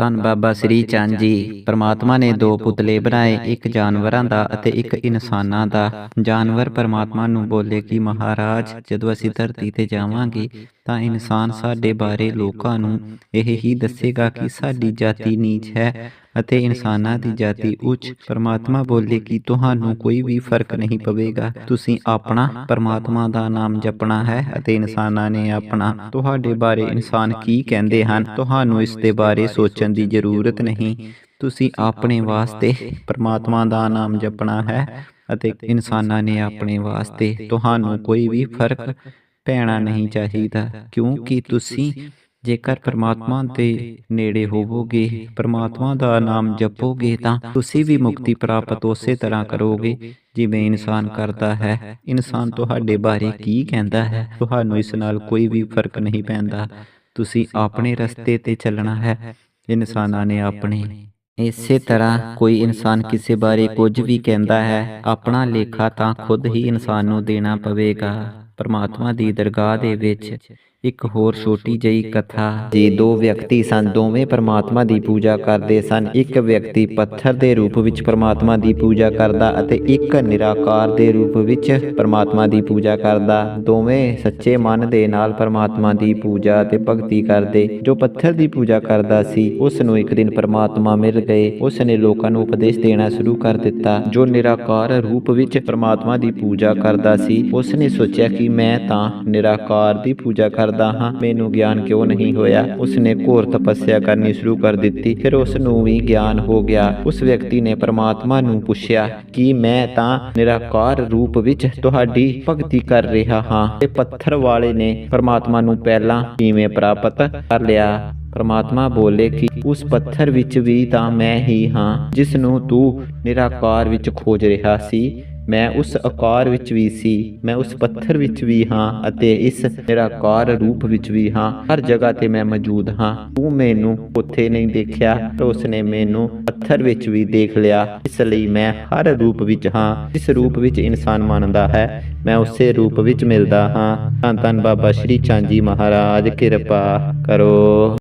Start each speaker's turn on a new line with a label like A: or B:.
A: ਧੰਨ ਬਾਬਾ ਸ੍ਰੀ ਚੰਦ ਜੀ। ਪ੍ਰਮਾਤਮਾ ਨੇ ਦੋ ਪੁਤਲੇ ਬਣਾਏ ਇੱਕ ਜਾਨਵਰਾਂ ਦਾ ਅਤੇ ਇੱਕ ਇਨਸਾਨਾਂ ਦਾ। ਜਾਨਵਰ ਪ੍ਰਮਾਤਮਾ ਨੂੰ ਬੋਲੇ ਕਿ ਮਹਾਰਾਜ ਜਦੋਂ ਅਸੀਂ ਧਰਤੀ ਤੇ ਜਾਵਾਂਗੇ ਤਾਂ ਇਨਸਾਨ ਸਾਡੇ ਬਾਰੇ ਲੋਕਾਂ ਨੂੰ ਇਹ ਹੀ ਦੱਸੇਗਾ ਕਿ ਸਾਡੀ ਜਾਤੀ ਨੀਚ ਹੈ। ਅਤੇ ਇਨਸਾਨਾਂ ਦੀ ਜਾਤੀ ਉੱਚ ਪਰਮਾਤਮਾ ਬੋਲੇ ਕਿ ਤੁਹਾਨੂੰ ਕੋਈ ਵੀ ਫ਼ਰਕ ਨਹੀਂ ਪਵੇਗਾ। ਤੁਸੀਂ ਆਪਣਾ ਪਰਮਾਤਮਾ ਦਾ ਨਾਮ ਜਪਣਾ ਹੈ ਅਤੇ ਇਨਸਾਨਾਂ ਨੇ ਆਪਣਾ ਤੁਹਾਡੇ ਬਾਰੇ ਇਨਸਾਨ ਕੀ ਕਹਿੰਦੇ ਹਨ, ਤੁਹਾਨੂੰ ਇਸ ਦੇ ਬਾਰੇ ਸੋਚਣ ਦੀ ਜ਼ਰੂਰਤ ਨਹੀਂ। ਤੁਸੀਂ ਆਪਣੇ ਵਾਸਤੇ ਪਰਮਾਤਮਾ ਦਾ ਨਾਮ ਜਪਣਾ ਹੈ ਅਤੇ ਇਨਸਾਨਾਂ ਨੇ ਆਪਣੇ ਵਾਸਤੇ ਤੁਹਾਨੂੰ ਕੋਈ ਵੀ ਫ਼ਰਕ ਪੈਣਾ ਨਹੀਂ ਚਾਹੀਦਾ, ਕਿਉਂਕਿ ਤੁਸੀਂ ਜੇਕਰ ਪ੍ਰਮਾਤਮਾ ਦੇ ਨੇੜੇ ਹੋਵੋਗੇ, ਪ੍ਰਮਾਤਮਾ ਦਾ ਨਾਮ ਜਪੋਗੇ, ਤਾਂ ਤੁਸੀਂ ਵੀ ਮੁਕਤੀ ਪ੍ਰਾਪਤ ਉਸੇ ਤਰ੍ਹਾਂ ਕਰੋਗੇ ਜਿਵੇਂ ਇਨਸਾਨ ਕਰਦਾ ਹੈ। ਇਨਸਾਨ ਤੁਹਾਡੇ ਬਾਰੇ ਕੀ ਕਹਿੰਦਾ ਹੈ? ਤੁਹਾਨੂੰ ਇਸ ਨਾਲ ਕੋਈ ਵੀ ਫ਼ਰਕ ਨਹੀਂ ਪੈਂਦਾ। ਤੁਸੀਂ ਆਪਣੇ ਰਸਤੇ ਤੇ ਚੱਲਣਾ ਹੈ। ਇਨਸਾਨਾਂ ਨੇ ਆਪਣੇ ਇਸੇ ਤਰ੍ਹਾਂ ਕੋਈ ਇਨਸਾਨ ਕਿਸੇ ਬਾਰੇ ਕੁਝ ਵੀ ਕਹਿੰਦਾ ਹੈ, ਆਪਣਾ ਲੇਖਾ ਤਾਂ ਖੁਦ ਹੀ ਇਨਸਾਨ ਨੂੰ ਦੇਣਾ ਪਵੇਗਾ। ਪਰਮਾਤਮਾ ਦੀ ਦਰਗਾਹ ਦੇ ਵਿੱਚ ਇੱਕ ਹੋਰ ਛੋਟੀ ਜਿਹੀ ਕਥਾ, ਜੇ ਦੋ ਵਿਅਕਤੀ ਸਨ, ਦੋਵੇਂ ਪਰਮਾਤਮਾ ਦੀ ਪੂਜਾ ਕਰਦੇ ਸਨ। ਇੱਕ ਵਿਅਕਤੀ ਪੱਥਰ ਦੇ ਰੂਪ ਵਿੱਚ ਪਰਮਾਤਮਾ ਦੀ ਪੂਜਾ ਕਰਦਾ ਅਤੇ ਇੱਕ ਨਿਰਾਕਾਰ ਦੇ ਰੂਪ ਵਿੱਚ ਪਰਮਾਤਮਾ ਦੀ ਪੂਜਾ ਕਰਦਾ। ਦੋਵੇਂ ਸੱਚੇ ਮਨ ਦੇ ਨਾਲ ਪਰਮਾਤਮਾ ਦੀ ਪੂਜਾ ਤੇ ਭਗਤੀ ਕਰਦੇ। ਜੋ ਪੱਥਰ ਦੀ ਪੂਜਾ ਕਰਦਾ ਸੀ, ਉਸ ਨੂੰ ਇੱਕ ਦਿਨ ਪਰਮਾਤਮਾ ਮਿਲ ਗਏ। ਉਸ ਨੇ ਲੋਕਾਂ ਨੂੰ ਉਪਦੇਸ਼ ਦੇਣਾ ਸ਼ੁਰੂ ਕਰ ਦਿੱਤਾ। ਜੋ ਨਿਰਾਕਾਰ ਰੂਪ ਵਿੱਚ ਪਰਮਾਤਮਾ ਦੀ ਪੂਜਾ ਕਰਦਾ ਸੀ, ਉਸ ਨੇ ਸੋਚਿਆ ਕਿ ਮੈਂ ਤਾਂ ਨਿਰਾਕਾਰ ਦੀ ਪੂਜਾ ਕਰ ਕਰਦਾ ਹਾਂ, ਮੈਨੂੰ ਗਿਆਨ ਕਿਉਂ ਨਹੀਂ ਹੋਇਆ? ਉਸ ਘੋਰ ਤਪੱਸਿਆ ਕਰਨੀ ਸ਼ੁਰੂ ਕਰ ਦਿੱਤੀ, ਫਿਰ ਉਸ ਨੂੰ ਵੀ ਗਿਆਨ ਹੋ ਗਿਆ। ਉਸ ਵਿਅਕਤੀ ਨੇ ਪਰਮਾਤਮਾ ਨੂੰ ਪੁੱਛਿਆ, ਕਿ ਮੈਂ ਤਾਂ ਨਿਰਾਕਾਰ ਰੂਪ ਵਿੱਚ ਤੁਹਾਡੀ ਭਗਤੀ ਕਰ ਰਿਹਾ ਹਾਂ? ਤੇ ਪੱਥਰ ਵਾਲੇ ਨੇ ਪ੍ਰਮਾਤਮਾ ਨੂੰ ਪਹਿਲਾਂ ਕਿਵੇਂ ਪ੍ਰਾਪਤ ਕਰ ਲਿਆ? ਪਰਮਾਤਮਾ ਬੋਲੇ ਕਿ ਉਸ ਪੱਥਰ ਵਿੱਚ ਵੀ ਤਾਂ ਮੈਂ ਹੀ ਹਾਂ ਜਿਸ ਨੂੰ ਤੂੰ ਨਿਰਾਕਾਰ ਵਿੱਚ ਖੋਜ ਰਿਹਾ ਸੀ। ਮੈਂ ਉਸ ਆਕਾਰ ਵਿੱਚ ਵੀ ਸੀ, ਮੈਂ ਉਸ ਪੱਥਰ ਵਿੱਚ ਵੀ ਹਾਂ ਅਤੇ ਇਸ ਨਿਰਾਕਾਰ ਰੂਪ ਵਿੱਚ ਵੀ ਹਾਂ। ਹਰ ਜਗ੍ਹਾ ਤੇ ਮੈਂ ਮੌਜੂਦ ਹਾਂ। ਤੂੰ ਮੈਨੂੰ ਉੱਥੇ ਨਹੀਂ ਦੇਖਿਆ, ਪਰ ਉਸਨੇ ਮੈਨੂੰ ਪੱਥਰ ਵਿੱਚ ਵੀ ਦੇਖ ਲਿਆ। ਇਸ ਲਈ ਮੈਂ ਹਰ ਰੂਪ ਵਿੱਚ ਹਾਂ। ਜਿਸ ਰੂਪ ਵਿੱਚ ਇਨਸਾਨ ਮੰਨਦਾ ਹੈ, ਮੈਂ ਉਸੇ ਰੂਪ ਵਿੱਚ ਮਿਲਦਾ ਹਾਂ। ਧੰਨ ਧੰਨ ਬਾਬਾ ਸ਼੍ਰੀ ਚੰਦ ਜੀ ਮਹਾਰਾਜ, ਕਿਰਪਾ ਕਰੋ।